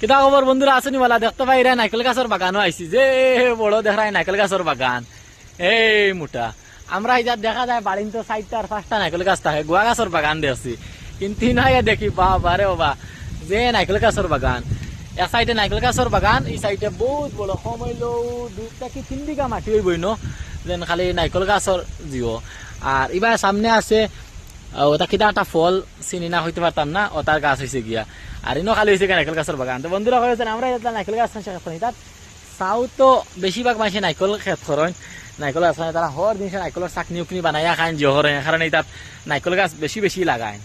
কিতা খবর বন্ধুরা আসেনি বলা? দেখতে পাই রে নাইকেল গাছের বাগানও আইছি যে। বড় দেখায় নাইকেল গাছের বাগান। এই মোটা, আমরা এই দেখা যায় বাড়িন তো চারটা আর পাঁচটা নাইকেল গাছ থাকে গুয়া গাছের বাগান দেখছি কিন্তু নয় দেখি বাবা রে বাবা যে নাইকেল গাছের বাগান। এ সাইডে নাইকেল গাছের বাগান, এই সাইডে বহুত বড় সময়লো দুটা কি তিন বিঘা মাটি হইবই ন যেন খালি নাইকেল গাছের জিও আর এবার সামনে আছে ওটা কিটা একটা ফল, চিনি না, হইতে পারতাম না ও তার গাছ হয়েছে গিয়া। আর ইনো খালি হয়েছে নাইকেল গাছের বাগান। তো বন্ধুরা কয়েছেন আমরা এটা নাইকেল গাছ তার তো বেশিরভাগ মানুষে নাইকল খেত করেন নাইকল গাছ খায় তারা হর জিনিস নাইকলের চাকনি উকনি বানাইয়া খান জহর কারণ এই তাত নাইকল গাছ বেশি বেশি লাগায়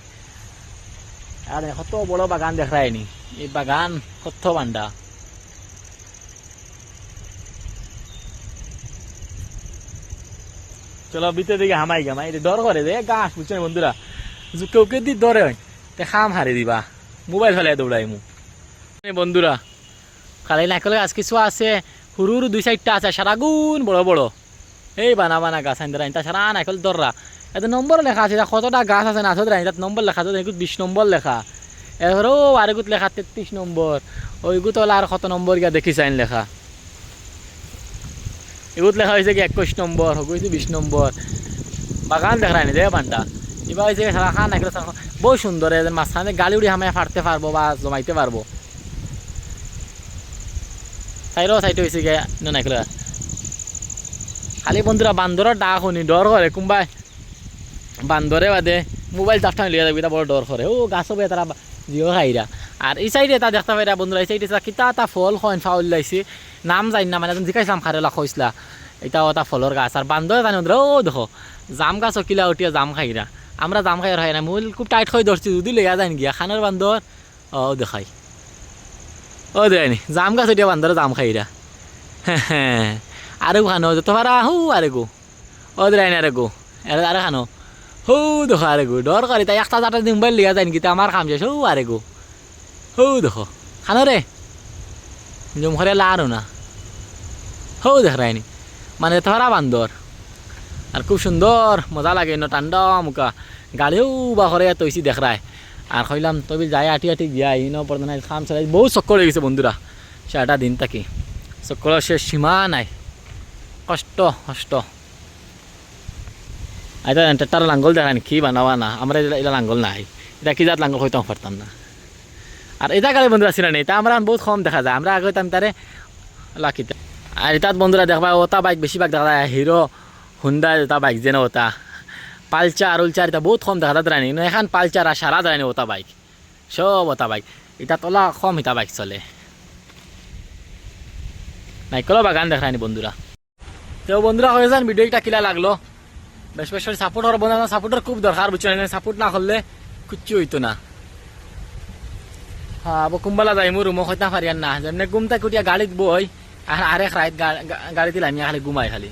আর কত বড় বাগান দেখায়নি এই বাগান কত বান্ডা চলো ভিতরে দিকে হামাই গামাই এটা ডর করে দে গাছ বুঝছেন বন্ধুরা? যে কেউ কেউ দি ডরে তে খাম হারে দিবা। মোবাইল ফেলে দৌড়াই মু। বন্ধুরা খালি নাইকল গাছ কিছু আছে সৰু সৰু দুই চাৰিটা আছে সারাগুণ বড় বড়। এই বানা বানা গাছ আনি ধরা সারা নাইকল দররা এত নম্বর লেখা আছে কতটা গাছ আছে নাচত রানি তাত নম্বর লেখা তো এগুত বিশ নম্বর লেখা। এবার ও আর লেখা তেত্রিশ নম্বর। ওইগুত আর কত নম্বর গিয়া দেখি চাইন লেখা। এগুত লেখা হয়েছে কি একুশ নম্বর হয়েছে বিশ নম্বর বাগান দেখা রানি দে বানটা এবার হয়েছে সারা খান নাইকেল বহু সুন্দর মাঝখানে গাড়ি উড়ি হামায় ফাটতে পারব বা জমাইতে পারব সাইডও সাইড হয়েছে গে নাইকেল খালি? বন্ধুরা বান্দরের ডাক শুনি ডর করে কোনবাই। বান্দরে বাদে, মোবাইল চাপটা লিয়ে যাবি বড় ডর করে ও গাছ হবে তারা জিও খাইরা আর এই সাইডে তা দেখতে পাইরা বন্ধুরা, এই সাইডে কিতা তা ফল খন ফাউল লাইছে। নাম জানি না মানে জিকাইছিলাম খারেলা খইসলা এটা ওটা ফলর গাছ। আর বান্দরে জানি বন্ধুরা, ও দেখো, জাম গাছ কিলা উঠিয়া জাম খাইরা। আমরা জাম খাই হয় না, মূল খুব টাইট হয়ে ধরছি যদি লেয়া যাই গিয়া খানের বান্দর ও দেখাই। ও দেয়নি জাম গাছ উঠিয়া বান্দরে জাম খাইরা। হ্যাঁ আরে খানো তোমার হু আরে গো। ও দেয়নি আরে গো। আরে খানো। হৌ, দেখো আরে গো ডর করে তাই একটা চারটা দিন মোবাইল লিয়া যায় নাকি আমার কাম শেষ হৌ আরে গো। হৌ দেখো, খানো রে জম করে লারো না। হৌ দেখ রায়নি মানে ধরা বান্দর আর খুব সুন্দর মজা লাগে ন ঠান্ডা মুখা। গাড়িও বা করে তৈছি দেখ রায় আর কইলাম তবে যাই আটি আটি ইনো পর্যন্ত খাম চালাই বহু চক্কর হয়ে গেছে বন্ধুরা সারাটা দিন থাকি। চক্করের শেষ সীমা নাই। কষ্ট কষ্ট। এটা তার লাঙ্গল দেখান কি বানাবা না। আমরা এটা লাঙ্গল নাই। এটা কি জাত লাঙ্গল হইতে পারতাম না আর এটা গাড়ি বন্ধুরা ছিল না, এটা আমরা বহুত কম দেখা যায়। আমরা আগে হইতাম তারে লাকিতে আর এটাত বন্ধুরা দেখবা, ওটা বাইক বেশিরভাগ দেখা যায় হিরো হুন্ডা ওটা বাইক যেন ওটা। পালচার উলচার এটা বহুত কম দেখা যায় রানি এখন পালচার আর সারা যায় ওটা বাইক? সব ওটা বাইক। এটা তোলা কম এটা বাইক চলে। নাইকলো বাগান দেখা দেখায়নি বন্ধুরা তো বন্ধুরা হয়ে যান ভিডিওটা কিলা লাগল। বেশ বেশ সাপোর্ট হওয়ার বন্ধু সাপোর্টের খুব দরকার বুঝছেন সাপোর্ট না করলে কিচ্ছু হইতো না। আবো কুম্বালা যাই রুমো হইতা পারি আর না। যেমনি গুমতা কুটিয়া গাড়িত বই আর আরেক রাইত গাড়িতে লামিয়া খালি গুমাই খালি।